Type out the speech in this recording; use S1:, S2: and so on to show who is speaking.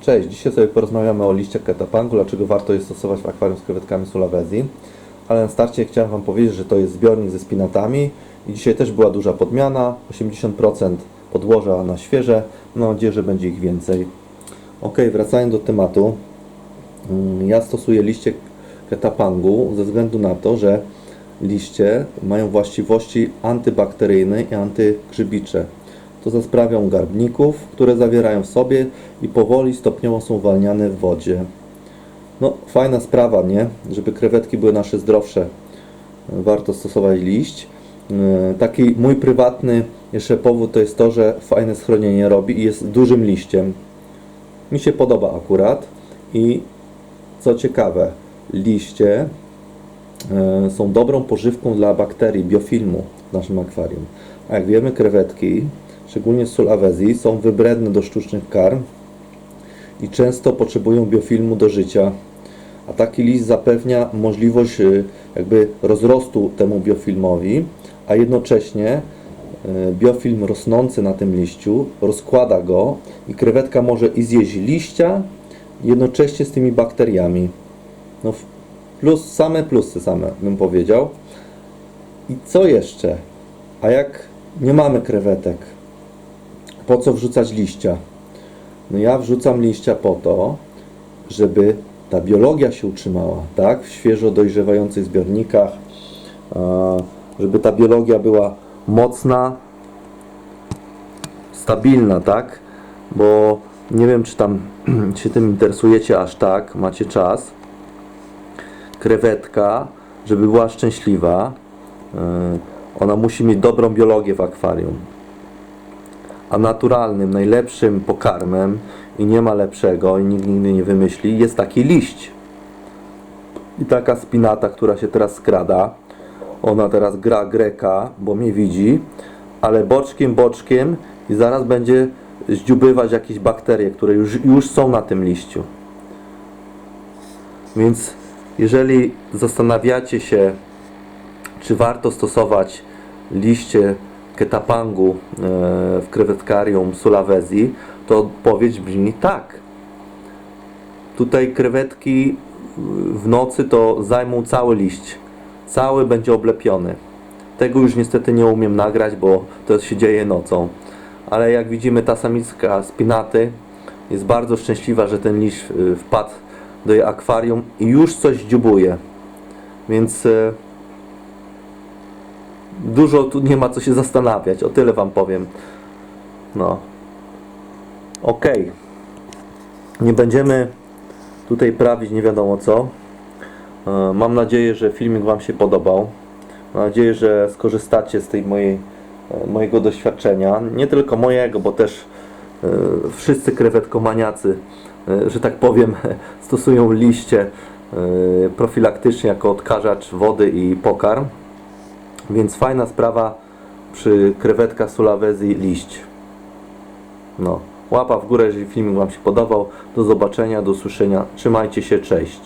S1: Cześć, dzisiaj sobie porozmawiamy o liściach ketapangu, dlaczego warto je stosować w akwarium z krewetkami Sulawesi. Ale na starcie chciałem Wam powiedzieć, że to jest zbiornik ze spinatami i dzisiaj też była duża podmiana, 80% podłoża na świeże, mam nadzieję, że będzie ich więcej. Ok, wracając do tematu, Mm, ja stosuję liście ketapangu ze względu na to, że liście mają właściwości antybakteryjne i antygrzybicze. To za sprawą garbników, które zawierają w sobie i powoli stopniowo są uwalniane w wodzie. No, fajna sprawa, nie? Żeby krewetki były nasze zdrowsze. Warto stosować liść. Yy, Taki mój prywatny jeszcze powód to jest to, że fajne schronienie robi i jest dużym liściem. Mi się podoba akurat i co ciekawe, liście e, są dobrą pożywką dla bakterii, biofilmu w naszym akwarium. A jak wiemy, krewetki, szczególnie z Sulawesi, są wybredne do sztucznych karm i często potrzebują biofilmu do życia. A taki list zapewnia możliwość e, jakby rozrostu temu biofilmowi, a jednocześnie e, biofilm rosnący na tym liściu rozkłada go i krewetka może i zjeść liścia, jednocześnie z tymi bakteriami. No, plus, same plusy same bym powiedział. I co jeszcze? A jak nie mamy krewetek, po co wrzucać liścia? No ja wrzucam liścia po to, żeby ta biologia się utrzymała, tak? W świeżo dojrzewających zbiornikach, żeby ta biologia była mocna, stabilna, tak? Bo nie wiem, czy tam się tym interesujecie aż tak, macie czas. Krewetka, żeby była szczęśliwa, yy, ona musi mieć dobrą biologię w akwarium. A naturalnym, najlepszym pokarmem i nie ma lepszego i nikt nigdy nie wymyśli, jest taki liść. I taka spinata, która się teraz skrada, ona teraz gra greka, bo mnie widzi, ale boczkiem, boczkiem i zaraz będzie zdziubywać jakieś bakterie, które już, już są na tym liściu. Więc jeżeli zastanawiacie się, czy warto stosować liście ketapangu e, w krewetkarium Sulawesi, to odpowiedź brzmi tak. Tutaj krewetki w nocy to zajmą cały liść. Cały będzie oblepiony. Tego już niestety nie umiem nagrać, bo to się dzieje nocą. Ale jak widzimy, ta samiczka spinaty jest bardzo szczęśliwa, że ten liść y, wpadł do jej akwarium i już coś dziubuje. Więc dużo tu nie ma co się zastanawiać. O tyle Wam powiem. No. Okej. Nie będziemy tutaj prawić nie wiadomo co. E, Mam nadzieję, że filmik Wam się podobał. Mam nadzieję, że skorzystacie z tej mojej, e, mojego doświadczenia. Nie tylko mojego, bo też e, wszyscy krewetkomaniacy, że tak powiem, stosują liście profilaktycznie jako odkażacz wody i pokarm. Więc fajna sprawa przy krewetkach Sulawesi liść. No. Łapa w górę, jeżeli filmik Wam się podobał. Do zobaczenia, do usłyszenia. Trzymajcie się, cześć.